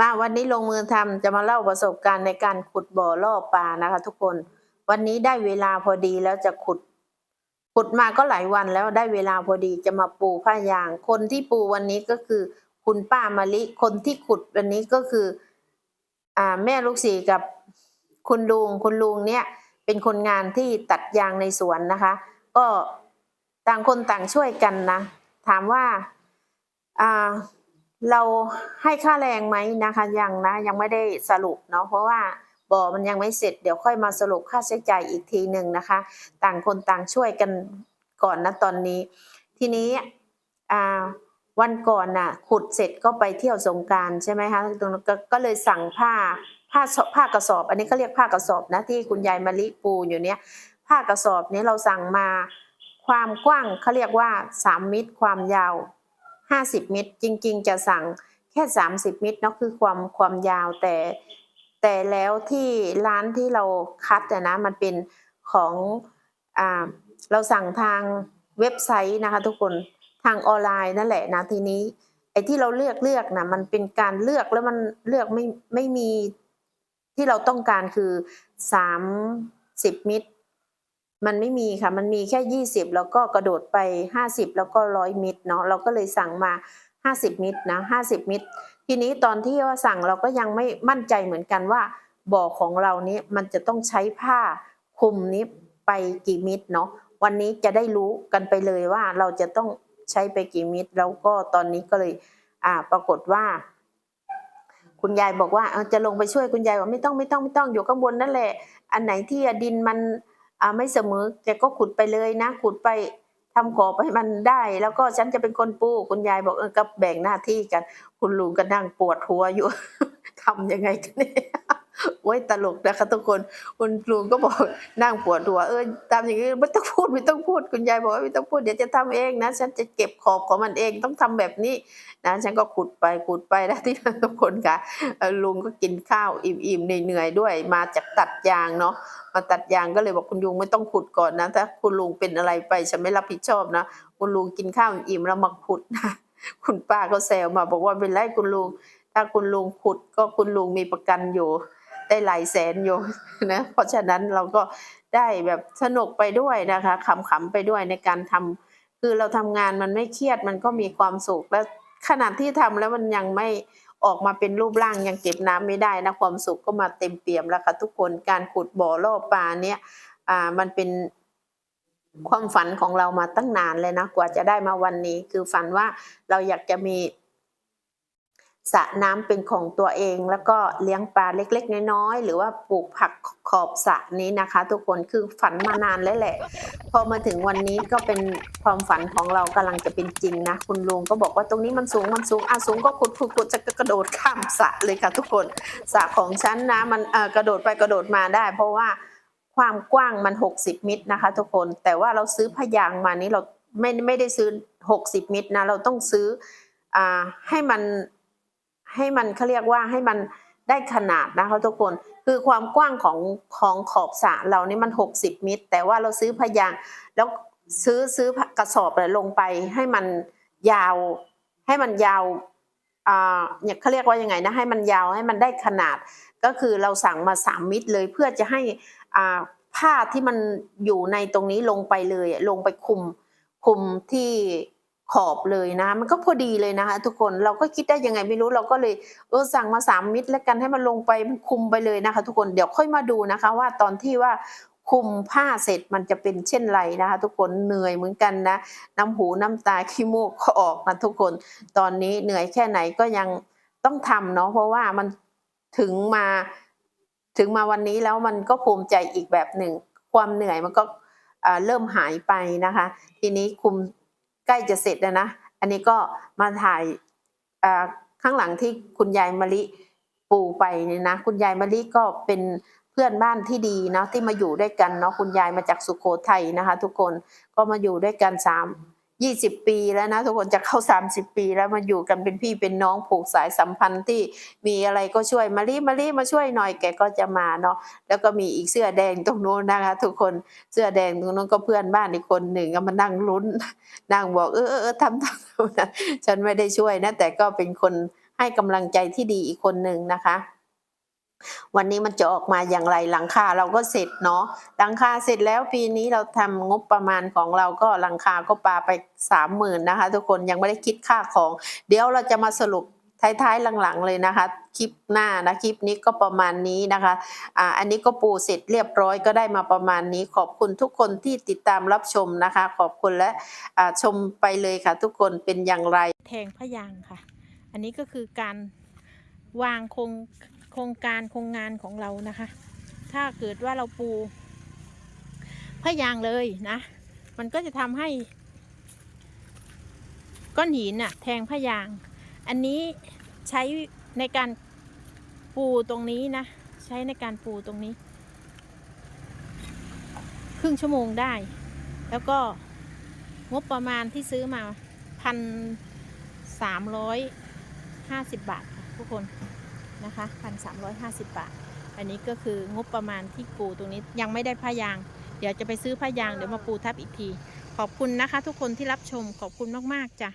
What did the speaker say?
มาวันนี้ลงมือทำจะมาเล่าประสบการณ์ในการขุดบ่อล่อปลานะคะ ทุกคน วันนี้ได้เวลาพอดีแล้วจะขุด ขุดมาก็หลายวันแล้วได้เวลาพอดีจะมาปูผ้ายาง คนที่ปูวันนี้ก็คือ คุณป้ามะลิ คนที่ขุดวันนี้ก็คือ อ่าแม่ลูกศรีกับคุณลุงคุณลุงเนี่ยเป็นคนงานที่ตัดยางในสวนนะคะ ก็ต่างคนต่างช่วยกันนะ ถามว่าอ่า เราให้ค่าแรงไหมนะคะยังนะยังไม่ได้สรุปเนาะเพราะว่าบ่อมันยังไม่เสร็จเดี๋ยวค่อยมาสรุปค่าใช้จ่ายอีกทีหนึ่งนะคะ ต่างคนต่างช่วยกันก่อนนะตอนนี้ ทีนี้วันก่อนน่ะขุดเสร็จก็ไปเที่ยวสงการใช่ไหมคะตรงก็ก็เลยสั่งผ้าผ้าผ้ากระสอบ อันนี้เขาเรียกผ้ากระสอบนะที่คุณยายมะลิปูอยู่เนี้ยผ้ากระสอบนี้เราสั่งมาความกว้างเขาเรียกว่าสามมิตรความยาว ห้าสิบมิตร จริงๆ จะสั่งแค่สามสิบมิตรเนาะคือความความยาวแต่ แต่แล้วที่ร้านที่เราคัดนะมันเป็นของอ่าเราสั่งทางเว็บไซต์นะคะ ทุกคนทางออนไลน์นั่นแหละนะทีนี้ไอ้ที่เราเลือกเลือกนะมันเป็นการเลือกแล้วมันเลือกไม่ไม่มีที่เราต้องการคือสามสิบมิตร มันไม่มีค่ะ มันมีแค่ยี่สิบแล้วก็กระโดดไปห้าสิบแล้วก็ร้อยมิตรเนาะ เราก็เลยสั่งมาห้าสิบมิตรนะห้าสิบมิตร ทีนี้ตอนที่ว่าสั่งเราก็ยังไม่มั่นใจเหมือนกันว่าบ่อของเรานี้มันจะต้องใช้ผ้าคลุมนี้ไปกี่มิตรเนาะ วันนี้จะได้รู้กันไปเลยว่าเราจะต้องใช้ไปกี่มิตร แล้วก็ตอนนี้ก็เลยอ่าปรากฏว่า คุณยายบอกว่าจะลงไปช่วยคุณยายบอกไม่ต้องไม่ต้องไม่ต้องอยู่ข้างบนนั่นแหละ อันไหนที่ดินมัน อ่าไม่เสมอแกก็ขุดไปเลยนะ ขุดไปทำขอบให้มันได้ แล้วก็ฉันจะเป็นคนปูคุณยายบอกเออก็แบ่งหน้าที่กัน คุณลุงก็นั่งปวดหัวอยู่ทำยังไงกันเนี่ย โอ้ยตลกนะคะทุกคนคุณลุงก็บอกนั่งปวดหัวเออทำอย่างนี้ไม่ต้องพูดไม่ต้องพูดคุณยายบอกว่าไม่ต้องพูดเดี๋ยวจะทำเองนะฉันจะเก็บขอบของมันเองต้องทำแบบนี้นะฉันก็ขุดไปขุดไปแล้วที่นั่นทุกคนค่ะลุงก็กินข้าวอิ่มๆเหนื่อยๆด้วย มาจากตัดยางเนาะมาตัดยางก็เลยบอกคุณลุงไม่ต้องขุดก่อนนะถ้าคุณลุงเป็นอะไรไปฉันไม่รับผิดชอบนะคุณลุงกินข้าวอิ่มแล้วมาขุดนะคุณป้าก็แซวมาบอกว่าเป็นไรคุณลุงถ้าคุณลุงขุดก็คุณลุงมีประกันอยู่ ได้หลายแสนอยู่นะเพราะฉะนั้นเราก็ได้แบบสนุกไปด้วยนะคะขำๆไปด้วยในการทำคือเราทำงานมันไม่เครียดมันก็มีความสุขและขนาดที่ทำแล้วมันยังไม่ออกมาเป็นรูปร่างยังเก็บน้ำไม่ได้นะความสุขก็มาเต็มเปี่ยมแล้วค่ะทุกคนการขุดบ่อล่อปลาเนี่ยอ่ามันเป็นความฝันของเรามาตั้งนานเลยนะกว่าจะได้มาวันนี้ คือฝันว่าเราอยากจะมี สระน้ำเป็นของตัวเอง แล้วก็เลี้ยงปลาเล็ก ๆ น้อยๆหรือว่าปลูกผักขอบสระนี้นะคะ ทุกคนคือฝันมานานแล้วแหละ พอมาถึงวันนี้ก็เป็นความฝันของเรากำลังจะเป็นจริงนะ คุณลุงก็บอกว่าตรงนี้มันสูงมันสูงอะสูงก็ขุดขุดขุดจะกระโดดข้ามสระเลยค่ะ ทุกคนสระของฉันนะมันเออกระโดดไปกระโดดมาได้ เพราะว่าความกว้างมัน 60มิตรนะคะ ทุกคนแต่ว่าเราซื้อพยางมานี้เราไม่ไม่ได้ซื้อ 60มิตรนะเราต้องซื้ออ่าให้มัน ให้มันเขาเรียกว่าให้มันได้ขนาดนะคะทุกคนคือความกว้างของของขอบสระเรานี่มัน 60 มิตร แต่ว่าเราซื้อพยางแล้วซื้อซื้อกระสอบเลยลงไปให้มันยาว ให้มันยาวอ่าเนี่ยเขาเรียกว่ายังไงนะให้มันยาวให้มันได้ขนาด ก็คือเราสั่งมาสามมิตรเลยเพื่อจะให้อ่าผ้าที่มันอยู่ในตรงนี้ลงไปเลยลงไปคุมคุมที่ ขอบเลยนะ มันก็พอดีเลยนะคะ ทุกคนเราก็คิดได้ยังไงไม่รู้เราก็เลยเออสั่งมาสามมิตรแล้วกันให้มันลงไปมันคุมไปเลยนะคะ ทุกคนเดี๋ยวค่อยมาดูนะคะ ว่าตอนที่ว่าคุมผ้าเสร็จมันจะเป็นเช่นไรนะคะ ทุกคนเหนื่อยเหมือนกันนะ น้ำหูน้ำตาขี้มูกก็ออกนะทุกคนตอนนี้เหนื่อยแค่ไหนก็ยังต้องทำเนาะเพราะว่ามันถึงมาถึงมาวันนี้แล้วมันก็ภูมิใจอีกแบบหนึ่ง ความเหนื่อยมันก็เริ่มหายไปนะคะ ทีนี้คุม ใกล้จะเสร็จแล้วนะ อันนี้ก็มาถ่ายข้างหลังที่คุณยายมะลิปูไปเนี่ยนะ คุณยายมะลิก็เป็นเพื่อนบ้านที่ดีเนาะที่มาอยู่ด้วยกันเนาะคุณยายมาจากสุโขทัยนะคะ ทุกคนก็มาอยู่ด้วยกันสาม ยี่สิบปีแล้วนะทุกคนจะเข้าสามสิบปีแล้วมาอยู่กันเป็นพี่เป็นน้องผูกสายสัมพันธ์ที่มีอะไรก็ช่วยมารีมารีมาช่วยหน่อยแกก็จะมาเนาะแล้วก็มีอีกเสื้อแดงตรงโน้นนะคะ ทุกคนเสื้อแดงตรงโน้นก็เพื่อนบ้านอีกคนหนึ่งก็มานั่งลุ้นนั่งบอกเออเออทำทำทำนะฉันไม่ได้ช่วยนะแต่ก็เป็นคนให้กำลังใจที่ดีอีกคนหนึ่งนะคะ วันนี้มันจะออกมาอย่างไรหลังคาเราก็เสร็จเนาะหลังคาเสร็จแล้วปีนี้เราทำงบประมาณของเราก็หลังคาก็ปาไปสามหมื่นนะคะ ทุกคนยังไม่ได้คิดค่าของ เดี๋ยวเราจะมาสรุปท้ายๆหลังๆเลยนะคะคลิปหน้านะคลิปนี้ก็ประมาณนี้นะคะอ่าอันนี้ก็ปูเสร็จเรียบร้อยก็ได้มาประมาณนี้ ขอบคุณทุกคนที่ติดตามรับชมนะคะ ขอบคุณและอ่าชมไปเลยค่ะ ทุกคนเป็นอย่างไร แทงพยางค่ะ อันนี้ก็คือการวางโครง โครงการโครงงานของเรานะคะ ถ้าเกิดว่าเราปูพะยางเลยนะ มันก็จะทำให้ ก้อนหินน่ะ แทงพะยาง อันนี้ใช้ในการปูตรงนี้นะ ใช้ในการปูตรงนี้ ครึ่งชั่วโมงได้ แล้วก็งบประมาณที่ซื้อมาพันสามร้อยห้าสิบบาทค่ะทุกคน นะคะพันสามร้อยห้าสิบบาท อันนี้ก็คืองบประมาณที่ปูตรงนี้ยังไม่ได้ผ้ายาง เดี๋ยวจะไปซื้อผ้ายางเดี๋ยวมาปูทับอีกที ขอบคุณนะคะ ทุกคนที่รับชมขอบคุณมากๆจ้ะ